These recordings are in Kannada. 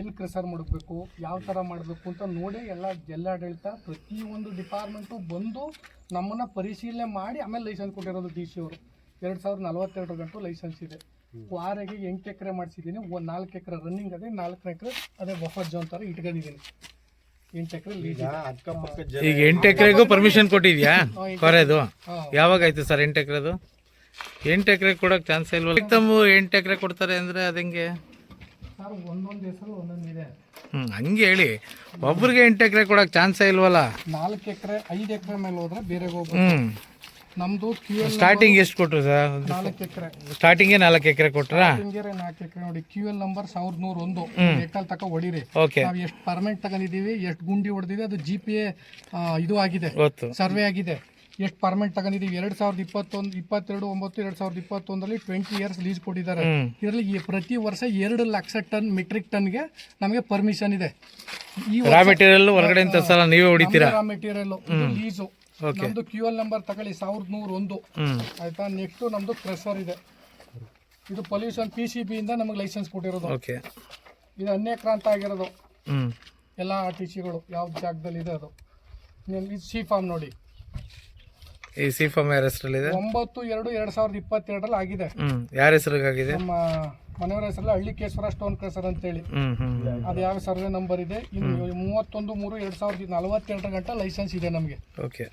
ಎಲ್ಲಿ ಕ್ರೆಸರ್ ಮಾಡಬೇಕು ಯಾವ ಥರ ಮಾಡಬೇಕು ಅಂತ ನೋಡಿ ಎಲ್ಲ ಜಿಲ್ಲಾಡಳಿತ ಪ್ರತಿಯೊಂದು ಡಿಪಾರ್ಟ್ಮೆಂಟು ಬಂದು ನಮ್ಮನ್ನು ಪರಿಶೀಲನೆ ಮಾಡಿ ಆಮೇಲೆ ಲೈಸೆನ್ಸ್ ಕೊಟ್ಟಿರೋದು ಡಿ ಸಿ ಅವರು. ಎರಡು ಸಾವಿರದ ನಲವತ್ತೆರಡು ಗಂಟು ಲೈಸೆನ್ಸ್ ಇದೆ. ವಾರಿಗೆ ಎಂಟು ಎಕರೆ ಮಾಡಿಸಿದ್ದೀನಿ. ಒಂದು ನಾಲ್ಕು ಎಕರೆ ರನ್ನಿಂಗ್ ಅದೇ ನಾಲ್ಕು ಎಕರೆ ಅದೇ ಬಫರ್ ಜೋನ್ ಥರ ಇಟ್ಕೊಂಡಿದ್ದೀನಿ. ಎಂಟು ಎಕರೆ ಈಗ ಎಂಟು ಎಕರೆಗೂ ಪರ್ಮಿಷನ್ ಕೊಟ್ಟಿದ್ಯಾ? ಕೊರೆದು? ಯಾವಾಗ ಆಯ್ತು ಸರ್ ಎಂಟು ಎಕರೆದು? ಎಂಟು ಎಕರೆ ಕೊಡೋಕೆ ಚಾನ್ಸ್ ಇಲ್ವಲ್ಲ? ತಮ್ಮ ಎಂಟು ಎಕರೆ ಕೊಡ್ತಾರೆ ಅಂದರೆ ಅದಂಗೆ ಸರ್ ಒಂದೊಂದು ಹೆಸರು ಒಂದೊಂದು ಇದೆ. ಹ್ಞೂ ಹಂಗೆ ಹೇಳಿ. ಒಬ್ರಿಗೆ ಎಂಟು ಎಕರೆ ಕೊಡೋಕೆ ಚಾನ್ಸೇ ಇಲ್ವಲ್ಲ? ನಾಲ್ಕು ಎಕರೆ ಐದು ಎಕರೆ ಮೇಲೆ ಹೋದ್ರೆ ಬೇರೆ ಹೋಗ್ಬೇಕು ಹ್ಞೂ ನಮ್ದು ಕ್ಯೂ ಎಲ್ ಸ್ಟಾರ್ಟಿಂಗ್ ಎಷ್ಟು ಕೊಟ್ಟರು ಸರ್? ನಾಲ್ಕು ಎಕರೆ. ಸ್ಟಾರ್ಟಿಂಗೇ ನಾಲ್ಕು ಎಕರೆ ಕೊಟ್ರಾ? ಹಿಂಗೇರೆ ನಾಲ್ಕು ಎಕರೆ. ನೋಡಿ ಕ್ಯೂ ಎಲ್ ನಂಬರ್ ಸಾವಿರದ ನೂರ ಒಂದು ಎಕ್ಕಲ್ ತಕ ಹೊಡಿರಿ. ಓಕೆ ನಾವು ಎಷ್ಟು ಪರ್ಮೆಂಟ್ ತಗೊಂಡಿದ್ದೀವಿ ಎಷ್ಟು ಗುಂಡಿ ಹೊಡೆದಿದೆ ಅದು ಜಿ ಪಿ ಎ ಇದು ಆಗಿದೆ. ಗೊತ್ತು. ಸರ್ವೆ ಆಗಿದೆ. ಎಷ್ಟು ಪರ್ಮೆಂಟ್ ತಗೊಂಡಿದ್ದೀವಿ? ಎರಡು ಸಾವಿರದ ಇಪ್ಪತ್ತೊಂದು ಇಪ್ಪತ್ತೆರಡು ಒಂಬತ್ತು ಎರಡು ಸಾವಿರದ ಇಪ್ಪತ್ತೊಂದರಲ್ಲಿ ಟ್ವೆಂಟಿ ಇಯರ್ಸ್ ಲೀಸ್ ಕೊಟ್ಟಿದ್ದಾರೆ. ಇದರಲ್ಲಿ ಪ್ರತಿ ವರ್ಷ ಎರಡು ಲಕ್ಷ ಟನ್ ಮೆಟ್ರಿಕ್ ಟನ್ಗೆ ನಮಗೆ ಪರ್ಮಿಷನ್ ಇದೆ. ಈ ರಾ ಮೆಟೀರಿಯಲ್ ಹೊರಗಡೆ ಸಲ ನೀವೇ ಹೊಡಿತೀರಾ? ರಾ ಮೆಟೀರಿಯಲ್ ಲೀಸು ನಮ್ದು ಕ್ಯೂ ಎಲ್ ನಂಬರ್ ತಗೊಳ್ಳಿ ಸಾವಿರದ ನೂರ ಒಂದು. ಆಯ್ತಾ? ನೆಕ್ಸ್ಟ್ ನಮ್ದು ಕ್ರೆಸರ್ ಇದೆ. ಇದು ಪೊಲ್ಯೂಷನ್ ಪಿ ಸಿ ಬಿ ಇಂದ ನಮಗೆ ಲೈಸೆನ್ಸ್ ಕೊಟ್ಟಿರೋದು. ಓಕೆ ಇದು ಅನ್ಯಕ್ರಾಂತ ಆಗಿರೋದು. ಎಲ್ಲ ಆರ್ ಟಿ ಸಿಗಳು ಯಾವ ಜಾಗದಲ್ಲಿ ಇದೆ ಅದು. ಇದು ಸಿ ಫಾರ್ಮ್ ನೋಡಿ. ಈ ಸಿ ಫಾರ್ಮ್ ಯಾರ ಹೆಸರಲ್ಲಿದೆ? ಒಂಬತ್ತು ಎರಡು ಎರಡ್ ಸಾವಿರದ ಇಪ್ಪತ್ತೆರಡರಲ್ಲಿ ಆಗಿದೆ. ಯಾರ ಹೆಸರಿಗಾಗಿದೆ? ನಮ್ಮ ಮನೆಯವರ ಹೆಸರಲ್ಲಿ ಹಳ್ಳಿಕೇಶ್ವರ ಸ್ಟೋನ್ ಕ್ರೆಸರ್ ಅಂತೇಳಿ. ಹೇಳಿ ಅದು ಯಾವ ಸರ್ವೆ ನಂಬರ್ ಇದೆ? ಇನ್ನು ಮೂವತ್ತೊಂದು ಮೂರು ಎರಡ್ ಸಾವಿರದ ನಲವತ್ತೆರಡರ ಗಂಟೆ ಲೈಸೆನ್ಸ್ ಇದೆ ನಮಗೆ. ಓಕೆ.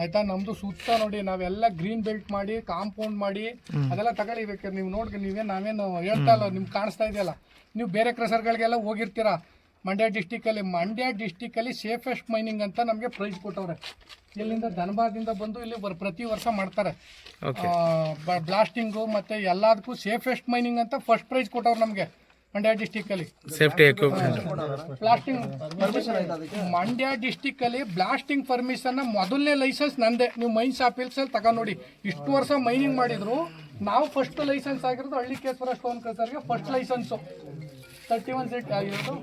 ಆಯ್ತಾ? ನಮ್ದು ಸುತ್ತ ನೋಡಿ ನಾವೆಲ್ಲ ಗ್ರೀನ್ ಬೆಲ್ಟ್ ಮಾಡಿ ಕಾಂಪೌಂಡ್ ಮಾಡಿ ಅದೆಲ್ಲ ತಗೊಳ್ಬೇಕು ನೀವು ನೋಡಿ ನೀವೇ ನಾವೇನು ಹೇಳ್ತಾ ಇಲ್ಲ ನಿಮ್ಗೆ ಕಾಣಿಸ್ತಾ ಇದೆಯಲ್ಲ? ನೀವು ಬೇರೆ ಕ್ರಸರ್ಗಳಿಗೆಲ್ಲ ಹೋಗಿರ್ತೀರಾ? ಮಂಡ್ಯ ಡಿಸ್ಟಿಕಲ್ಲಿ ಮಂಡ್ಯ ಡಿಸ್ಟಿಕಲ್ಲಿ ಸೇಫೆಸ್ಟ್ ಮೈನಿಂಗ್ ಅಂತ ನಮಗೆ ಪ್ರೈಸ್ ಕೊಟ್ಟವ್ರೆ. ಇಲ್ಲಿಂದ ಧನಬಾದಿಂದ ಬಂದು ಇಲ್ಲಿ ಪ್ರತಿ ವರ್ಷ ಮಾಡ್ತಾರೆ. ಬ್ಲಾಸ್ಟಿಂಗು ಮತ್ತು ಎಲ್ಲದಕ್ಕೂ ಸೇಫೆಸ್ಟ್ ಮೈನಿಂಗ್ ಅಂತ ಫಸ್ಟ್ ಪ್ರೈಸ್ ಕೊಟ್ಟವ್ರು ನಮಗೆ ಮಂಡ್ಯ ಡಿಸ್ಟಿಕಲ್ಲಿ ಸೇಫ್ಟಿ ಬ್ಲಾಸ್ಟಿಂಗ್ ಮಂಡ್ಯ ಡಿಸ್ಟಿಕಲ್ಲಿ ಬ್ಲಾಸ್ಟಿಂಗ್ ಪರ್ಮಿಷನ್ ಮೊದಲನೇ ಲೈಸೆನ್ಸ್ ನಂದೇ. ನೀವು ಮೈನ್ಸ್ ಶಾಪ್ ಅಲ್ಲಿ ತಗೊಂಡ್ ನೋಡಿ. ಇಷ್ಟು ವರ್ಷ ಮೈನಿಂಗ್ ಮಾಡಿದ್ರು. ನಾವು ಫಸ್ಟ್ ಲೈಸೆನ್ಸ್ ಆಗಿರೋದು ಹಳ್ಳಿ ಕೇಶ್ವರ stone ಕಸರ್ಗೆ first license thirty one seat ಆಗಿರೋದು.